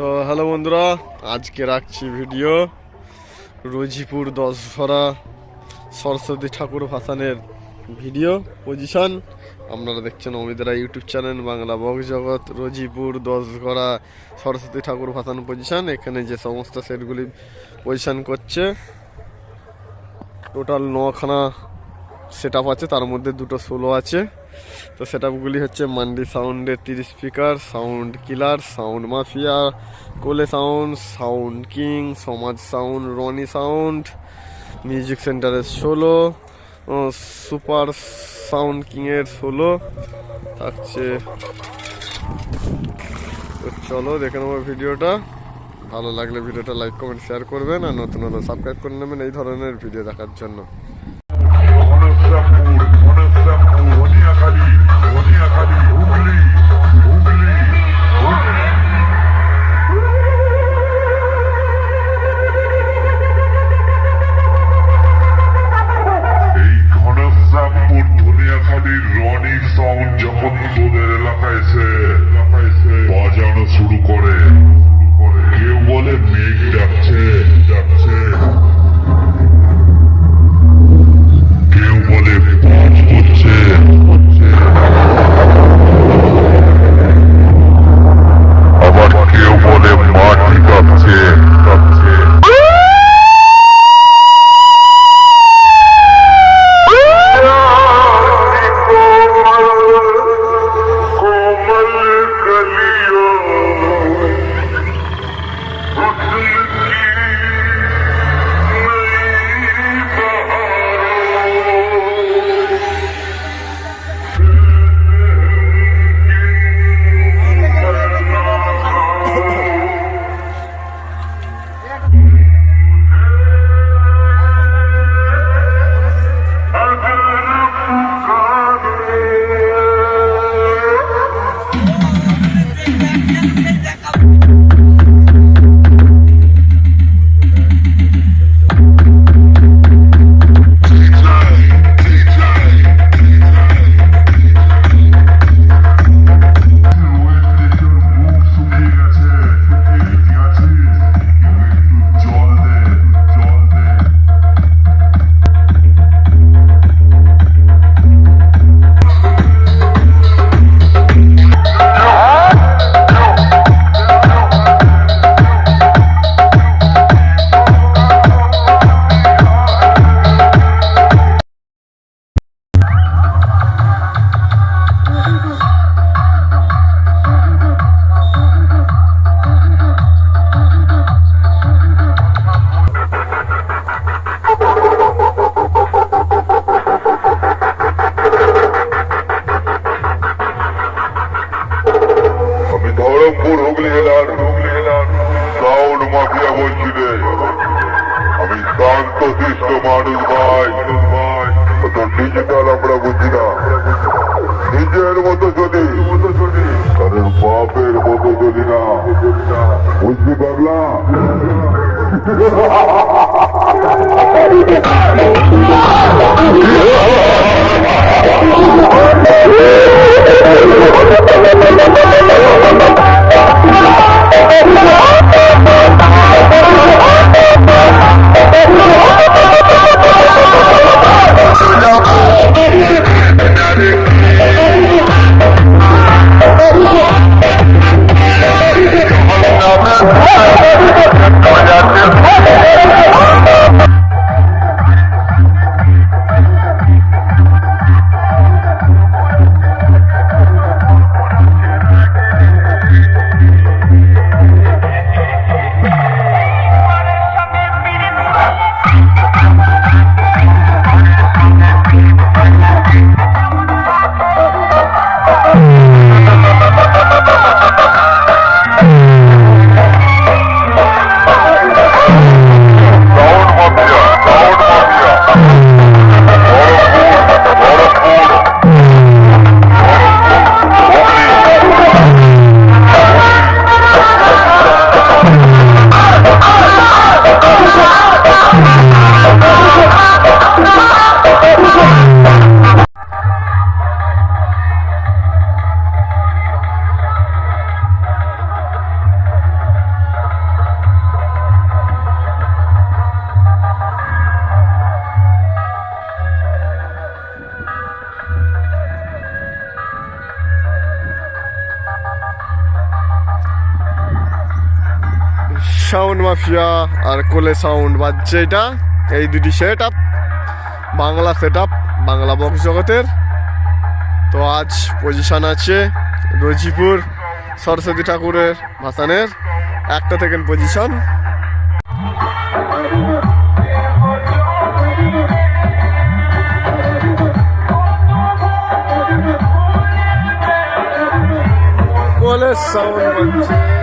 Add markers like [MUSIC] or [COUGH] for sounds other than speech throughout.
তো হ্যালো বন্ধুরা, আজকে রাখছি ভিডিও। রোজিপুর দশভরা সরস্বতী ঠাকুর ভাসানের ভিডিও পজিশন। আপনারা দেখছেন অমিতরা ইউটিউব চ্যানেল, বাংলা বক জগৎ, রোজিপুর দশঘরা সরস্বতী ঠাকুর ভাসান পজিশন। এখানে যে সমস্ত সেটগুলি পজিশন করছে, টোটাল নখানা সেট আছে, তার মধ্যে দুটো সোলো আছে। তো সেট আপগুলি হচ্ছে মান্ডি সাউন্ডের তিরিশ speaker sound killer sound mafia Kole sound sound king Samaj sound Roni sound music সেন্টারের ষোলো সুপার সাউন্ড কিংয়ের ষোলো, থাকছে। তো চলো দেখে নেব ভিডিওটা। ভালো লাগলে ভিডিওটা লাইক কমেন্ট শেয়ার করবেন আর নতুন নতুন সাবস্ক্রাইব করে নেবেন এই ধরনের ভিডিও দেখার জন্য। সাউন্ড যখন তোদের এলাকায় এসে বাজানো শুরু করে। কেউ বলে মেঘ ঢুকলি না সাউন্ড মাফিয়া বলছি রে আমি শান্ত শিষ্ট মানুষ ভাই। তো ডিজিটাল আমরা বুঝি না। নিজের মতো চলি কারণ বাপের মতো চলি না। বুঝতে পারলাম [LAUGHS] Oh, my God. Sound mafia আর কোলে সাউন্ড বাজছে এটা। এই দুটি set up Bangla set up Bangla box জগতের। তো আজ পজিশন আছে রজিপুর সরস্বতী ঠাকুরের ভাসানের। একটা থেকে পজিশন কোলে সাউন্ড বাজছে।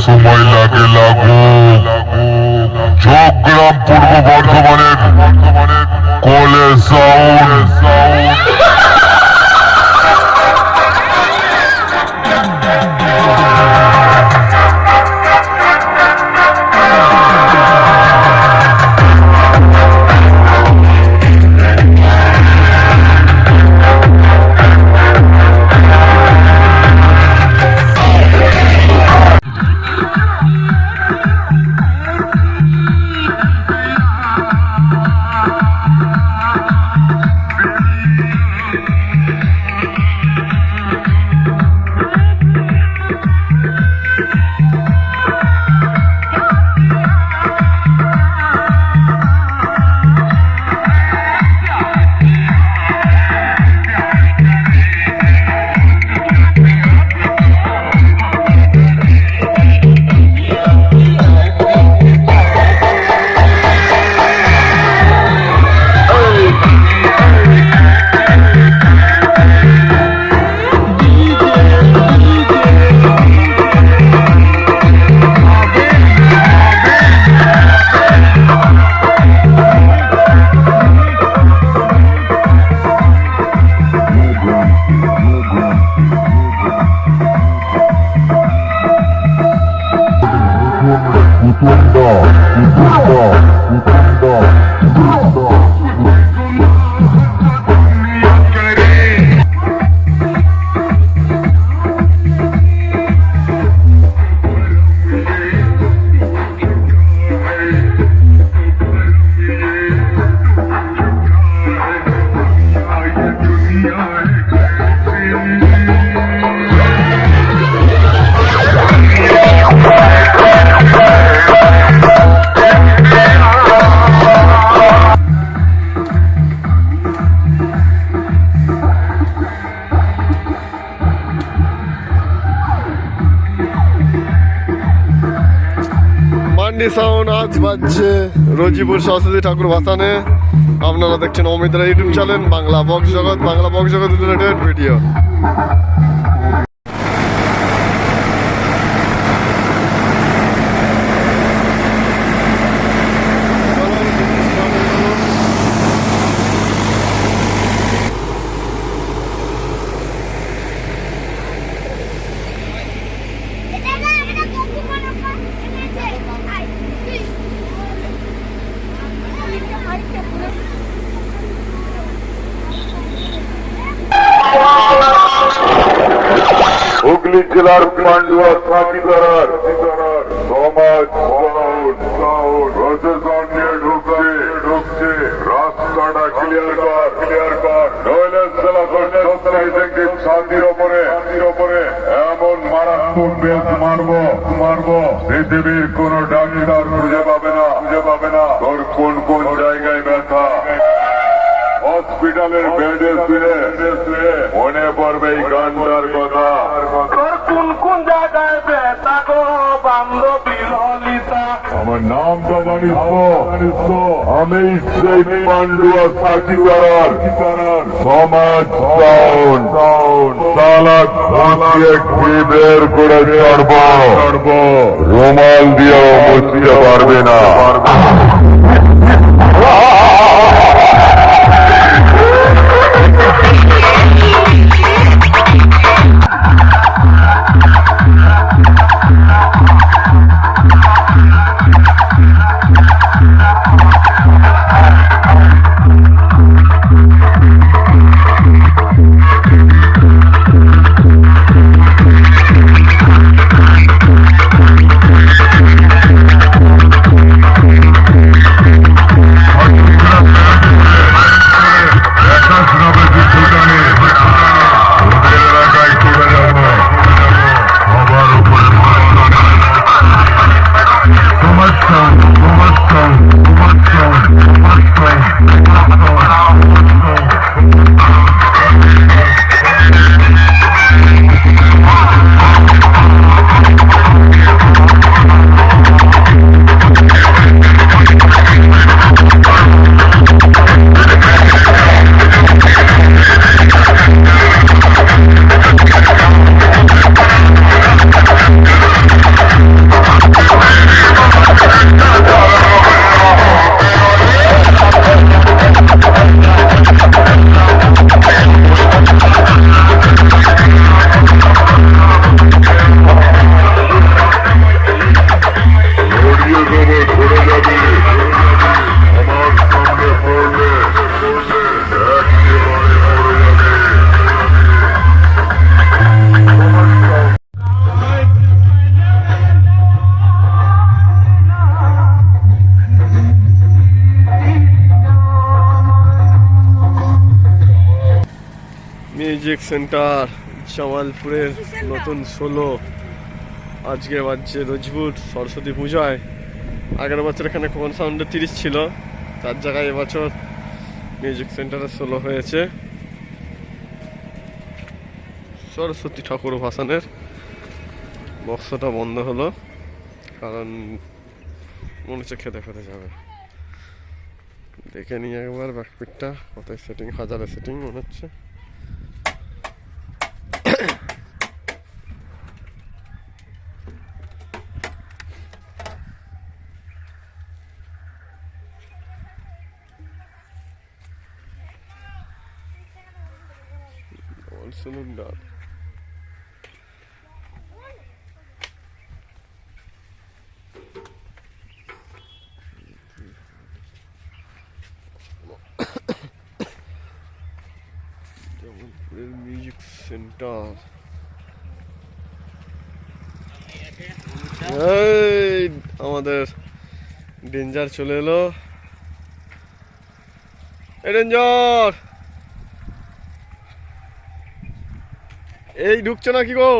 যত সময় Dora. মান্ডি সাউন্ড আজ বাজছে। রজিপুর সরস্বতী ঠাকুর ভাসানে। আপনারা দেখছেন Amit অমিতরা YouTube channel, Bangla box Jagat, Bangla box Jagat related video Hooghly জেলার পান্ডুয়া সাথীদারার সমাজ পৃথিবীর কোন ডাক্তার খুঁজে পাবে না, খুঁজে পাবে না। তোর কোন কোন জায়গায় ব্যথা? হসপিটালের বেডে শুয়ে, মনে পড়বে এই গানটার কথা। আমার নাম আমি সেই পান্ডুয়া সাকিদার সমাজ সাউন্ড সাউন্ড সালা খুঁজিয়ে কি বের করে চড়ব রুমাল দিয়েও মুছতে পারবে না। মিউজিক সেন্টার জামালপুরের নতুন ষোলো। আজকে বাজছে রোজপুর সরস্বতী পূজায়। আগের বছর এখানে কোন সাউন্ডে তিরিশ ছিল, তার জায়গায় এবছর মিউজিক সেন্টারে ষোলো হয়েছে। সরস্বতী ঠাকুর ভাসানের বক্সটা বন্ধ হলো, কারণ মনে হচ্ছে খেতে খেতে যাবে। দেখে নিই একবার ব্যাকপিটটা কোথায় সেটিং হাজারে সেটিং মনে হচ্ছে। ডবল মিউজিক সেন্টার এই আমাদের ডেঞ্জার চলে এলো। এই ডেঞ্জার এই ঢুকছো না কি গো?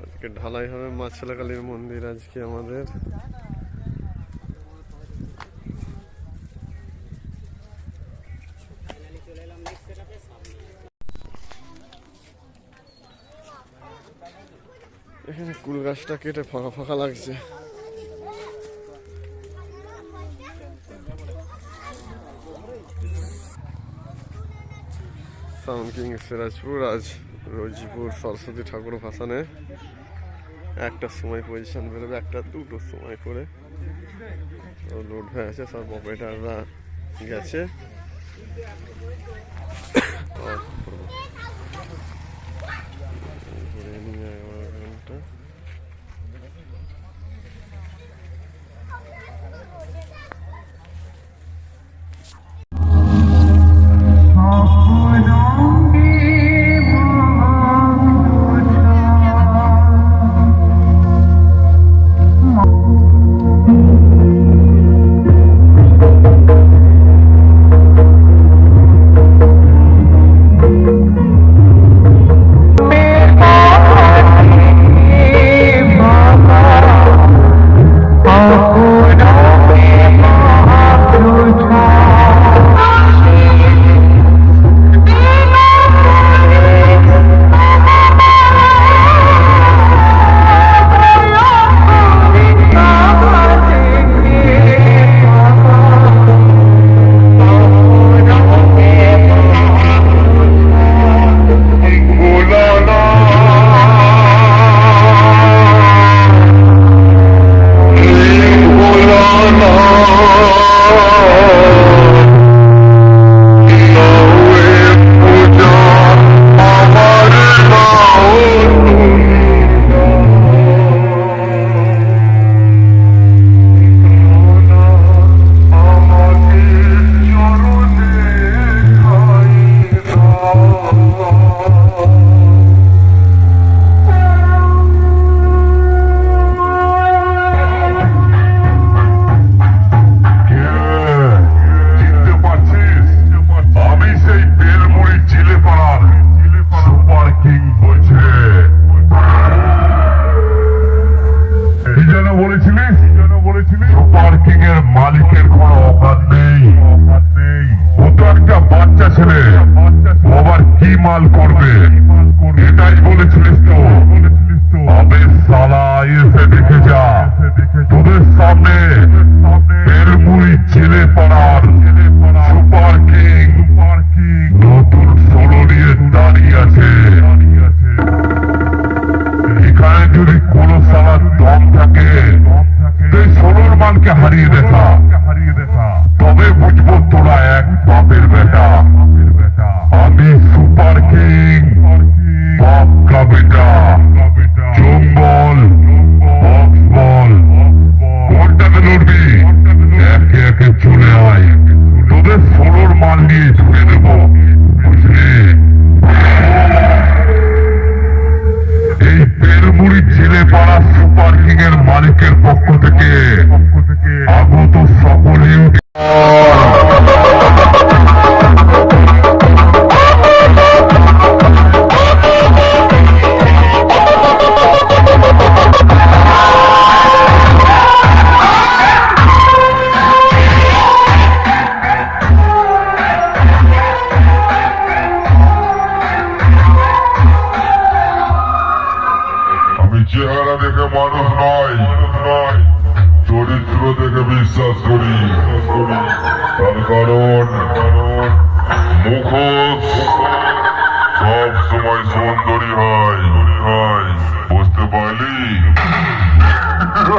আজকে ঢালাই হবে মাছলাকালীর মন্দির আজকে আমাদের। এখানে কুল গাছটা কেটে ফাঁকা ফাঁকা লাগছে। সাউন্ড কিং সিরাজপুর, আজ রোজপুর সরস্বতী ঠাকুর ভাসানে একটার সময় পজিশন বেরোবে, একটা দুটোর সময় করে। লোড হয়ে আছে, সব অপারেটাররা গেছে।